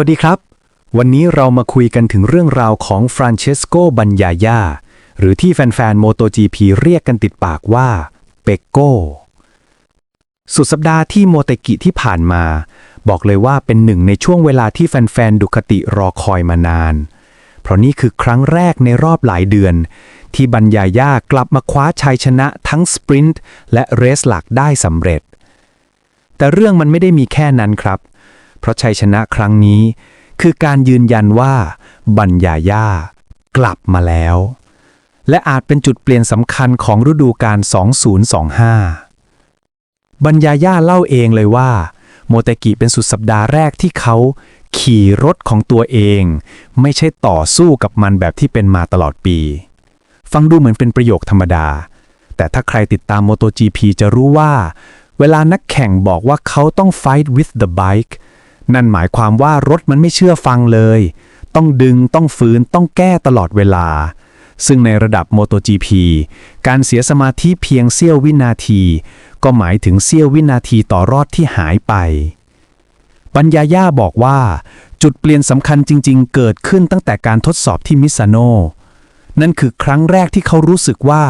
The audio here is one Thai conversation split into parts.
วัสดีครับ วันนี้เรามาคุยกันถึงเรื่องราวของฟรานเชสโก บัญญาญา หรือที่แฟนๆ MotoGP เรียกกันติดปากว่าเปกโกสุดสัปดาห์ที่โมเตกิที่ผ่านมา บอกเลยว่าเป็นหนึ่งในช่วงเวลาที่แฟนๆ ดุคติรอคอยมานาน เพราะนี่คือครั้งแรกในรอบหลายเดือน ที่บัญญาญากลับมาคว้าชัยชนะทั้งสปรินต์และเรสหลักได้สำเร็จ แต่เรื่องมันไม่ได้มีแค่นั้นครับเราะชัยชนะครั้งนี้ คือการยืนยันว่า บัญญาญากลับมาแล้ว และอาจเป็นจุดเปลี่ยนสำคัญของฤดูกาล 2025 บัญญาญาเล่าเองเลยว่า โมเตกิเป็นสุดสัปดาห์แรกที่เขาขี่รถของตัวเอง ไม่ใช่ต่อสู้กับมันแบบที่เป็นมาตลอดปี ฟังดูเหมือนเป็นประโยคธรรมดา แต่ถ้าใครติดตาม MotoGP จะรู้ว่า เวลานักแข่งบอกว่าเขาต้อง fight with the bike นั่นหมายความว่ารถมันไม่เชื่อฟังเลย ต้องดึงต้องฝืนต้องแก้ตลอดเวลา ซึ่งในระดับ MotoGP การเสียสมาธิเพียงเสี้ยววินาที ก็หมายถึงเสี้ยววินาทีต่อรอดที่หายไป ปัญญาย่าบอกว่า จุดเปลี่ยนสำคัญจริง ๆ เกิดขึ้นตั้งแต่การทดสอบที่มิซาโนนั่นคือครั้งแรกที่เขารู้สึกว่า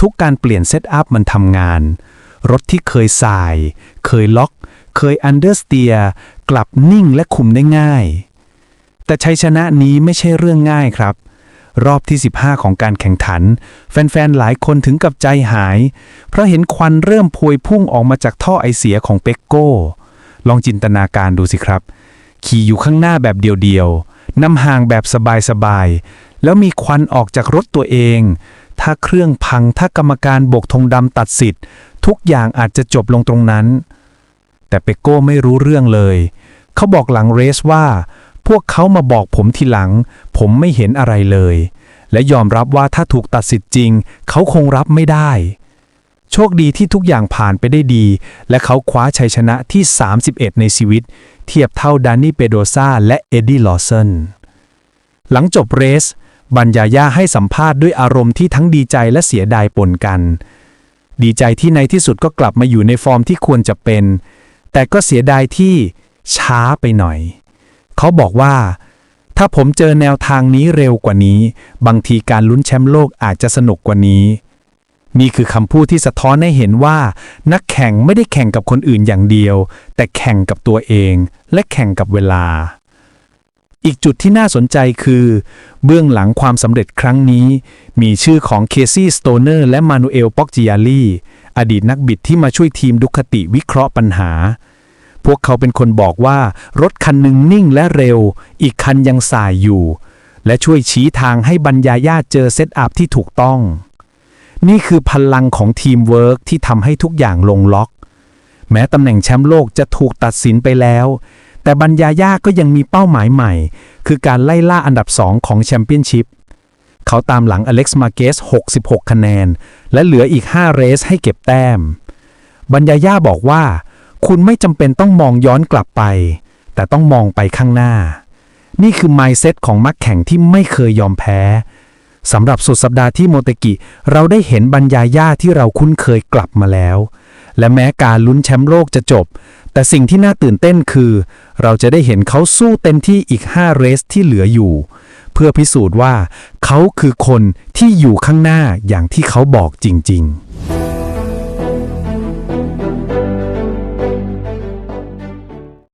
ทุกการเปลี่ยนเซตอัพมันทำงาน รถที่เคยสาย เคยล็อก เคยอันเดอร์สเตีย กลับนิ่งและคุมได้ง่าย แต่ชัยชนะนี้ไม่ใช่เรื่องง่ายครับ รอบที่ 15 ของการแข่งขัน แฟนๆ หลายคนถึงกับใจหาย เพราะเห็นควันเริ่มพวยพุ่งออกมาจากท่อไอเสียของเป็กโก้ ลองจินตนาการดูสิครับ ขี่อยู่ข้างหน้าแบบเดียวๆนำห่างแบบสบายๆแล้วมีควันออกจากรถตัวเองถ้าเครื่องพังถ้ากรรมการโบกธงดำตัดสิทธิ์ ทุกอย่างอาจจะจบลงตรงนั้น แต่เปโก้ไม่รู้เรื่องเลย เขาบอกหลังเรสว่า พวกเขามาบอกผมทีหลัง ผมไม่เห็นอะไรเลย และยอมรับว่าถ้าถูกตัดสิทธิ์จริง เขาคงรับไม่ได้ โชคดีที่ทุกอย่างผ่านไปได้ดี และเขาคว้าชัยชนะที่ 31 ในชีวิต เทียบเท่าดานนี่เปโดซาและเอ็ดดี้ลอว์สันหลังจบเรสบัญญาย่าให้สัมภาษณ์ด้วยอารมณ์ที่ทั้งดีใจและเสียดายปนกัน ดีใจที่ในที่สุดก็กลับมาอยู่ในฟอร์มที่ควรจะเป็น แต่ก็เสียดายที่ ช้าไปหน่อย เขาบอกว่า ถ้าผมเจอแนวทางนี้เร็วกว่านี้ บางทีการลุ้นแชมป์โลกอาจจะสนุกกว่านี้ นี่คือคำพูดที่สะท้อนให้เห็นว่า นักแข่งไม่ได้แข่งกับคนอื่นอย่างเดียว แต่แข่งกับตัวเอง และแข่งกับเวลา อีกจุดที่น่าสนใจคือ เบื้องหลังความสำเร็จครั้งนี้ มีชื่อของเคซี่สโตเนอร์และมานูเอล ปอกจิยาลีอดีตนักบิดที่มาช่วยทีมดุคติวิเคราะห์ปัญหา พวกเขาเป็นคนบอกว่ารถคันหนึ่งนิ่งและเร็ว อีกคันยังสายอยู่ และช่วยชี้ทางให้บรรยายาเจอเซตอัพที่ถูกต้อง นี่คือพลังของทีมเวิร์กที่ทำให้ทุกอย่างลงล็อก แม้ตำแหน่งแชมป์โลกจะถูกตัดสินไปแล้ว แต่บรรยายาก็ยังมีเป้าหมายใหม่ คือการไล่ล่าอันดับ2ของแชมเปี้ยนชิพเขาตามหลังอเล็กซ์มาเกส 66 คะแนน และเหลืออีก 5 เรสให้เก็บแต้ม บรรยายาบอกว่า คุณไม่จำเป็นต้องมองย้อนกลับไป แต่ต้องมองไปข้างหน้า นี่คือ mindset ของมักแข่งที่ไม่เคยยอมแพ้สำหรับสุดสัปดาห์ที่โมเตกิ เราได้เห็นบรรยายาที่เราคุ้นเคยกลับมาแล้ว และแม้การลุ้นแชมป์โลกจะจบ แต่สิ่งที่น่าตื่นเต้นคือ เราจะได้เห็นเขาสู้เต็มที่อีก 5 เรสที่เหลืออยู่ เพื่อพิสูจน์ว่า เขาคือคนที่อยู่ข้างหน้าอย่างที่เขาบอกจริง ๆ